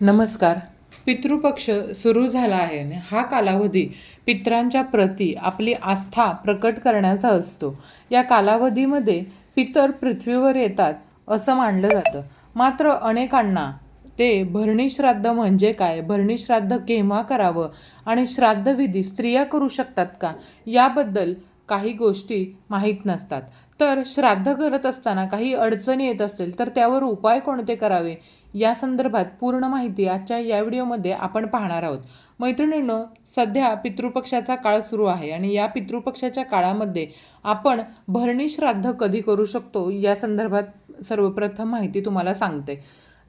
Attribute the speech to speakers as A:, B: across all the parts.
A: नमस्कार. पितृपक्ष सुरू झाला आहे आणि हा कालावधी पित्रांच्या प्रती आपली आस्था प्रकट करण्याचा असतो. या कालावधीमध्ये पितर पृथ्वीवर येतात असं मानलं जातं. मात्र अनेकांना ते भरणी श्राद्ध म्हणजे काय? भरणी श्राद्ध केव्हा करावं? आणि श्राद्धविधी स्त्रिया करू शकतात का? याबद्दल काही गोष्टी माहीत नसतात. तर श्राद्ध करत असताना काही अडचणी येत असतील तर त्यावर उपाय कोणते करावे? या संदर्भात पूर्ण माहिती आजच्या या व्हिडिओमध्ये आपण पाहणार आहोत. मैत्रिणींनो सध्या पितृपक्षाचा काळ सुरू आहे आणि या पितृपक्षाच्या काळामध्ये आपण भरणी श्राद्ध कधी करू शकतो या संदर्भात सर्वप्रथम माहिती तुम्हाला सांगते.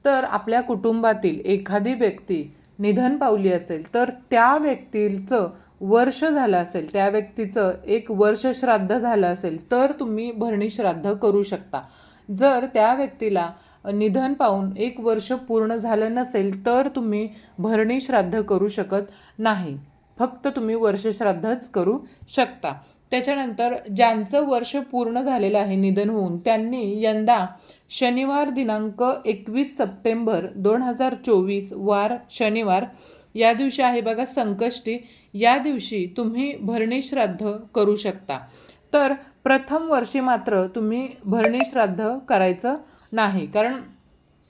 A: तर आपल्या कुटुंबातील एखादी व्यक्ती निधन पावली असेल तर त्या व्यक्तीचं वर्ष झालं असेल त्या व्यक्तीचं एक वर्ष श्राद्ध झालं असेल तर तुम्ही भरणी श्राद्ध करू शकता. जर त्या व्यक्तीला निधन पाहून एक वर्ष पूर्ण झालं नसेल तर तुम्ही भरणी श्राद्ध करू शकत नाही. फक्त तुम्ही वर्षश्राद्धच करू शकता. त्याच्यानंतर ज्यांचं वर्ष पूर्ण झालेलं आहे निधन होऊन त्यांनी यंदा शनिवार दिनांक एकवीस सप्टेंबर दोन हजार चोवीस वार शनिवार या दिवशी आहे बघा संकष्टी या दिवशी तुम्ही भरणी श्राद्ध करू शकता. तर प्रथम वर्षी मात्र तुम्ही भरणी श्राद्ध करायचं नाही. कारण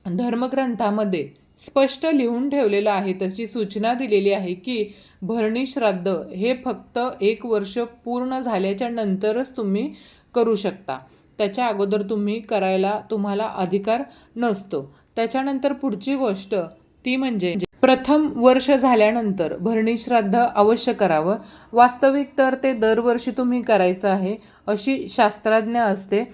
A: धर्मग्रंथामध्ये स्पष्ट लिहून ठेवलेलं आहे तशी सूचना दिलेली आहे की भरणी श्राद्ध हे फक्त एक वर्ष पूर्ण झाल्याच्या नंतरच तुम्ही करू शकता. त्याच्या अगोदर तुम्ही करायला तुम्हाला अधिकार नसतो. त्याच्यानंतर पुढची गोष्ट ती म्हणजे प्रथम वर्ष झाल्यानंतर भरणी श्राद्ध अवश्य करावं. वास्तविक तर ते दरवर्षी तुम्ही करायचं आहे अशी शास्त्रज्ञ असते.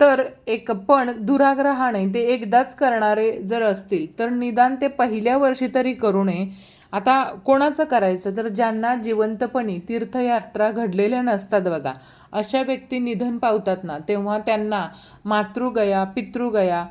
A: तर एक पण दुराग्रहाने ते एकदाच करणारे जर असतील तर निदान ते पहिल्या वर्षी तरी करू नये. आता कोणाचं करायचं? तर ज्यांना जिवंतपणी तीर्थयात्रा घडलेल्या नसतात बघा अशा व्यक्ती निधन पावतात ना तेव्हा त्यांना मातृगया पितृगया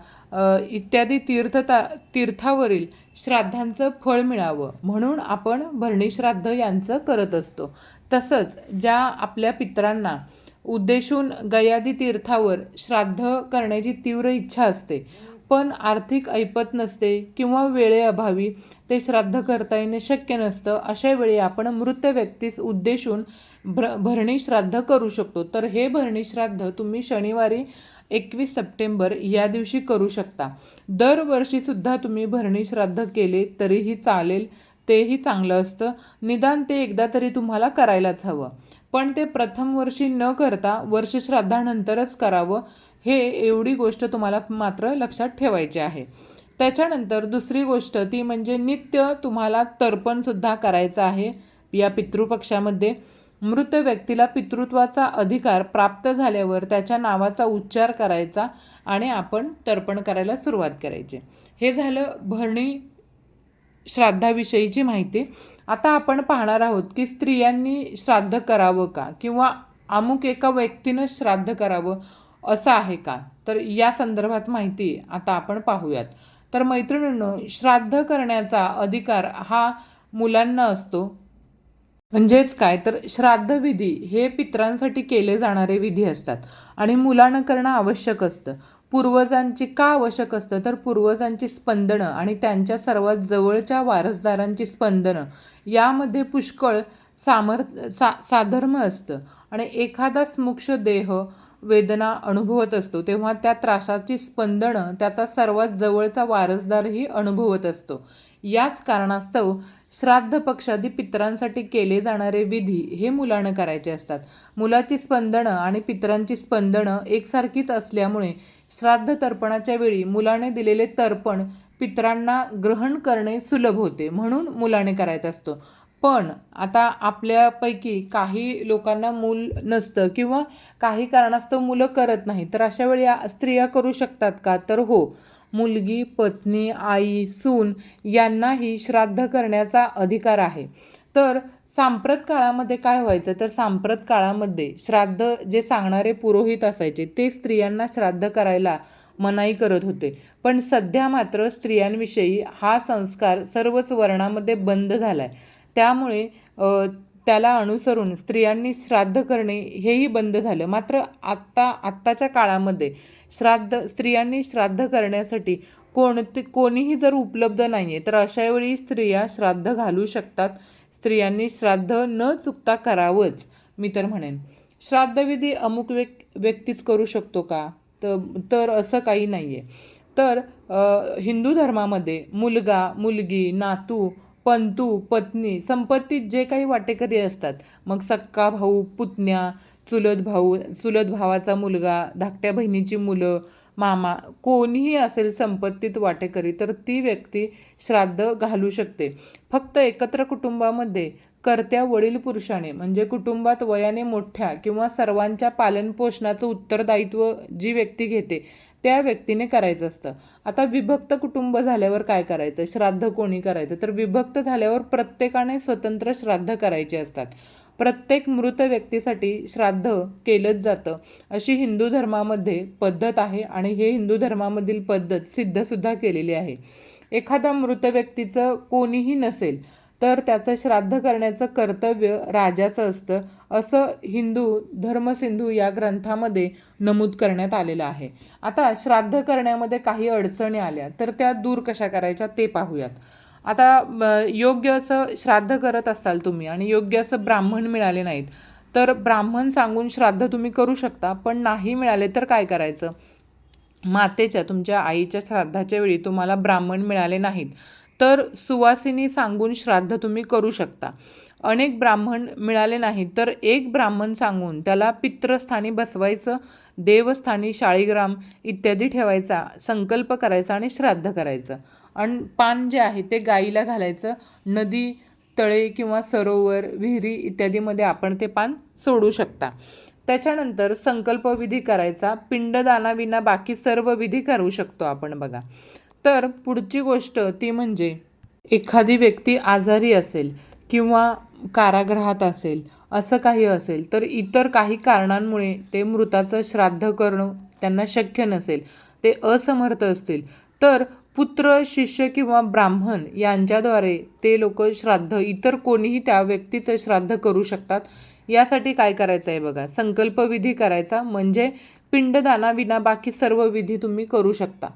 A: इत्यादी तीर्थता तीर्थावरील श्राद्धांचं फळ मिळावं. म्हणून आपण भरणी श्राद्ध यांचं करत असतो. तसंच ज्या आपल्या पित्रांना उद्देशून गयादी तीर्थावर श्राद्ध करण्याची तीव्र इच्छा असते पण आर्थिक ऐपत नसते किंवा वेळेअभावी ते श्राद्ध करता येणे शक्य नसतं अशा वेळी आपण मृत व्यक्तीस उद्देशून भ्र भरणी श्राद्ध करू शकतो. तर हे भरणी श्राद्ध तुम्ही शनिवारी एकवीस सप्टेंबर या दिवशी करू शकता. दरवर्षीसुद्धा तुम्ही भरणी श्राद्ध केले तरीही चालेल तेही चांगलं असतं. निदान ते एकदा तरी तुम्हाला करायलाच हवं. पण ते प्रथम वर्षी न करता वर्ष श्राद्धानंतरच करावं हे एवढी गोष्ट तुम्हाला मात्र लक्षात ठेवायची आहे. त्याच्यानंतर दुसरी गोष्ट ती म्हणजे नित्य तुम्हाला तर्पणसुद्धा करायचं आहे. या पितृपक्षामध्ये मृत व्यक्तीला पितृत्वाचा अधिकार प्राप्त झाल्यावर त्याच्या नावाचा उच्चार करायचा आणि आपण तर्पण करायला सुरुवात करायची. हे झालं भरणी श्राद्धाविषयीची माहिती आता आपण पाहणार आहोत की स्त्रियांनी श्राद्ध करावं का? किंवा अमुक एका व्यक्तीनं श्राद्ध करावं असं आहे का? तर या संदर्भात माहिती आता आपण पाहूयात. तर मैत्रिणींनो श्राद्ध करण्याचा अधिकार हा मुलांना असतो. म्हणजेच काय? तर श्राद्धविधी हे पित्रांसाठी केले जाणारे विधी असतात आणि मुलानं करणं आवश्यक असतं. पूर्वजांची का आवश्यक असतं? तर पूर्वजांची स्पंदनं आणि त्यांच्या सर्वात जवळच्या वारसदारांची स्पंदनं यामध्ये पुष्कळ सामर्थ सा साधर्म असतं. आणि एखादा स्मुक्ष देह वेदना अनुभवत असतो. तेव्हा त्या त्रासाची स्पंदनं त्याचा सर्वात जवळचा वारसदारही अनुभवत असतो. याच कारणास्तव श्राद्ध पक्षादी पितरांसाठी केले जाणारे विधी हे मुलानं करायचे असतात. मुलाची स्पंदनं आणि पितरांची स्पंदनं एकसारखीच असल्यामुळे श्राद्ध तर्पणाच्या वेळी मुलाने दिलेले तर्पण पितरांना ग्रहण करणे सुलभ होते म्हणून मुलाने करायचा असतो. पण आता आपल्यापैकी काही लोकांना मूल नसतं किंवा काही कारणास्तव मुलं करत नाही तर अशा वेळी स्त्रिया करू शकतात का? तर हो मुलगी पत्नी आई सून यांनाही श्राद्ध करण्याचा अधिकार आहे. तर सांप्रत काळामध्ये काय व्हायचं? तर सांप्रत काळामध्ये श्राद्ध जे सांगणारे पुरोहित असायचे ते स्त्रियांना श्राद्ध करायला मनाई करत होते. पण सध्या मात्र स्त्रियांविषयी हा संस्कार सर्वच वर्णामध्ये बंद झाला आहे त्यामुळे त्याला अनुसरून स्त्रियांनी श्राद्ध करणे हेही बंद झालं. मात्र आत्ता आत्ताच्या काळामध्ये श्राद्ध स्त्रियांनी श्राद्ध करण्यासाठी कोणते कोणीही जर उपलब्ध नाही आहे तर अशावेळी स्त्रिया श्राद्ध घालू शकतात स्त्रियांनी श्राद्ध न चुकता करावंच. मी तर म्हणेन श्राद्धविधी अमुक व्यक् व्यक्तीच करू शकतो का? तर तर असं काही नाही आहे तर हिंदू धर्मामध्ये मुलगा मुलगी नातू पंतू पत्नी संपत्तीत जे काही वाटेकरी असतात मग सक्का भाऊ पुतण्या चुलत भाऊ चुलत भावाचा मुलगा धाकट्या बहिणीची मुलं मामा कोणीही असेल संपत्तीत वाटेकरी तर ती व्यक्ती श्राद्ध घालू शकते. फक्त एकत्र कुटुंबामध्ये कर्त्या वडील पुरुषाने म्हणजे कुटुंबात वयाने मोठ्या किंवा सर्वांच्या पालनपोषणाचं उत्तरदायित्व जी व्यक्ती घेते त्या व्यक्तीने करायचं असतं. आता विभक्त कुटुंब झाल्यावर काय करायचं? श्राद्ध कोणी करायचं? तर विभक्त झाल्यावर प्रत्येकाने स्वतंत्र श्राद्ध करायचे असतात. प्रत्येक मृत व्यक्तीसाठी श्राद्ध केलंच जातं. अशी हिंदू धर्मामध्ये पद्धत आहे आणि हे हिंदू धर्मामधील पद्धत सिद्धसुद्धा केलेली आहे. एखादा मृत व्यक्तीचं कोणीही नसेल तर त्याचं श्राद्ध करण्याचं कर्तव्य राजाचं असतं असं हिंदू धर्मसिंधू या ग्रंथामध्ये नमूद करण्यात आलेलं आहे. आता श्राद्ध करण्यामध्ये काही अडचणी आल्या तर त्या दूर कशा करायच्या ते पाहूयात. आता योग्य असं श्राद्ध करत असाल तुम्ही आणि योग्य असं ब्राह्मण मिळाले नाहीत तर ब्राह्मण सांगून श्राद्ध तुम्ही करू शकता पण नाही मिळाले तर काय करायचं? मातेच्या तुमच्या आईच्या श्राद्धाच्या वेळी तुम्हाला ब्राह्मण मिळाले नाहीत तर सुवासिनी सांगून श्राद्ध तुम्ही करू शकता. अनेक ब्राह्मण मिळाले नाहीत तर एक ब्राह्मण सांगून त्याला पित्रस्थानी बसवायचं देवस्थानी शाळीग्राम इत्यादी ठेवायचा संकल्प करायचा आणि श्राद्ध करायचं. आणि पान जे आहे ते गाईला घालायचं. नदी तळे किंवा सरोवर विहिरी इत्यादीमध्ये आपण ते पान सोडू शकता. त्याच्यानंतर संकल्पविधी करायचा. पिंडदानाविना बाकी सर्व विधी करू शकतो आपण बघा. तर पुढची गोष्ट ती म्हणजे एखादी व्यक्ती आजारी असेल किंवा कारागृहात असेल असं काही असेल तर इतर काही कारणांमुळे ते मृताचं श्राद्ध करणं त्यांना शक्य नसेल. ते असमर्थ असतील. तर पुत्र शिष्य किंवा ब्राह्मण यांच्याद्वारे ते लोक श्राद्ध इतर कोणीही त्या व्यक्तीचं श्राद्ध करू शकतात. यासाठी काय करायचं आहे बघा? संकल्पविधी करायचा. म्हणजे पिंडदानाविना बाकी सर्व विधी तुम्ही करू शकता.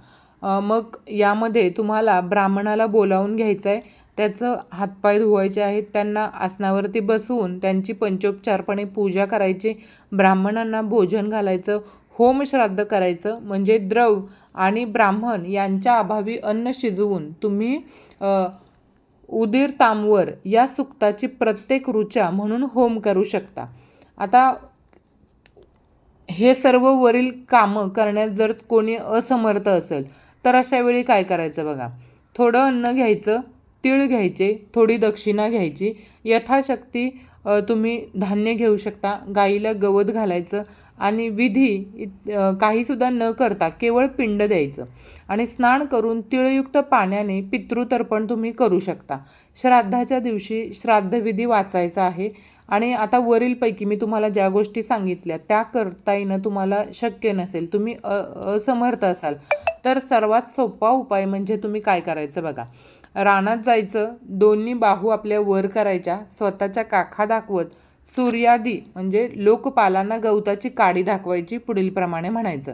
A: मग यामध्ये तुम्हाला ब्राह्मणाला बोलावून घ्यायचं आहे त्याचं हातपाय धुवायचे आहेत. त्यांना आसनावरती बसवून त्यांची पंचोपचारपणे पूजा करायची. ब्राह्मणांना भोजन घालायचं. होम श्राद्ध करायचं म्हणजे द्रव आणि ब्राह्मण यांच्या अभावी अन्न शिजवून तुम्ही उदीर तांबवर या सुक्ताची प्रत्येक ऋचा म्हणून होम करू शकता. आता हे सर्व वरील कामं करण्यात जर कोणी असमर्थ असेल तर अशा वेळी काय करायचं बघा? थोडं अन्न घ्यायचं तीळ घ्यायचे थोडी दक्षिणा घ्यायची. यथाशक्ती तुम्ही धान्य घेऊ शकता गाईला गवत घालायचं आणि विधी काहीसुद्धा न करता केवळ पिंड द्यायचं आणि स्नान करून तिळयुक्त पाण्याने पितृतर्पण तुम्ही करू शकता. श्राद्धाच्या दिवशी श्राद्धविधी वाचायचा आहे आणि आता वरीलपैकी मी तुम्हाला ज्या गोष्टी सांगितल्या त्या करता येणं तुम्हाला शक्य नसेल तुम्ही असमर्थ असाल. तर सर्वात सोपा उपाय म्हणजे तुम्ही काय करायचं बघा. रानात जायचं दोन्ही बाहू आपल्या वर करायच्या स्वतःच्या काखा दाखवत सूर्यादी म्हणजे लोकपालांना गवताची काडी दाखवायची पुढीलप्रमाणे म्हणायचं.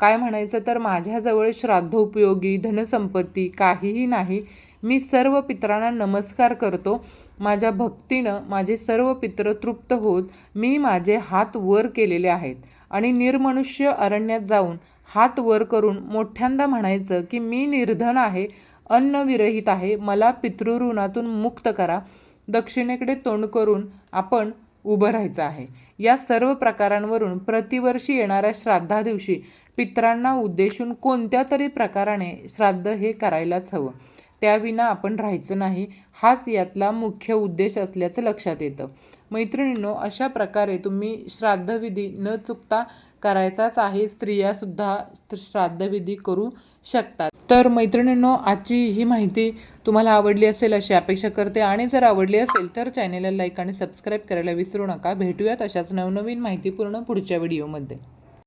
A: काय म्हणायचं तर माझ्याजवळ श्राद्धोपयोगी धनसंपत्ती काहीही नाही मी सर्व पित्रांना नमस्कार करतो माझ्या भक्तीनं माझे सर्व पित्र तृप्त होत मी माझे हात वर केलेले आहेत. आणि निर्मनुष्य अरण्यात जाऊन हात वर करून मोठ्यांदा म्हणायचं की मी निर्धन आहे अन्नविरहित आहे. मला पितृऋणातून मुक्त करा. दक्षिणेकडे तोंड करून आपण उभं राहायचं आहे. या सर्व प्रकारांवरून प्रतिवर्षी येणाऱ्या श्राद्धा दिवशी पितरांना उद्देशून कोणत्या तरी प्रकाराने श्राद्ध हे करायलाच हवं. त्याविना आपण राहायचं नाही. हाच यातला मुख्य उद्देश असल्याचं लक्षात येतं. मैत्रिणींनो अशा प्रकारे तुम्ही श्राद्धविधी न चुकता करायचाच आहे स्त्रियासुद्धा श्राद्धविधी करू शकतात. तर मैत्रिणींनो आजची ही माहिती तुम्हाला आवडली असेल अशी अपेक्षा करते आणि जर आवडली असेल तर चॅनेलला लाईक आणि सबस्क्राईब करायला विसरू नका. भेटूयात अशाच नवनवीन माहितीपूर्ण पुढच्या व्हिडिओमध्ये.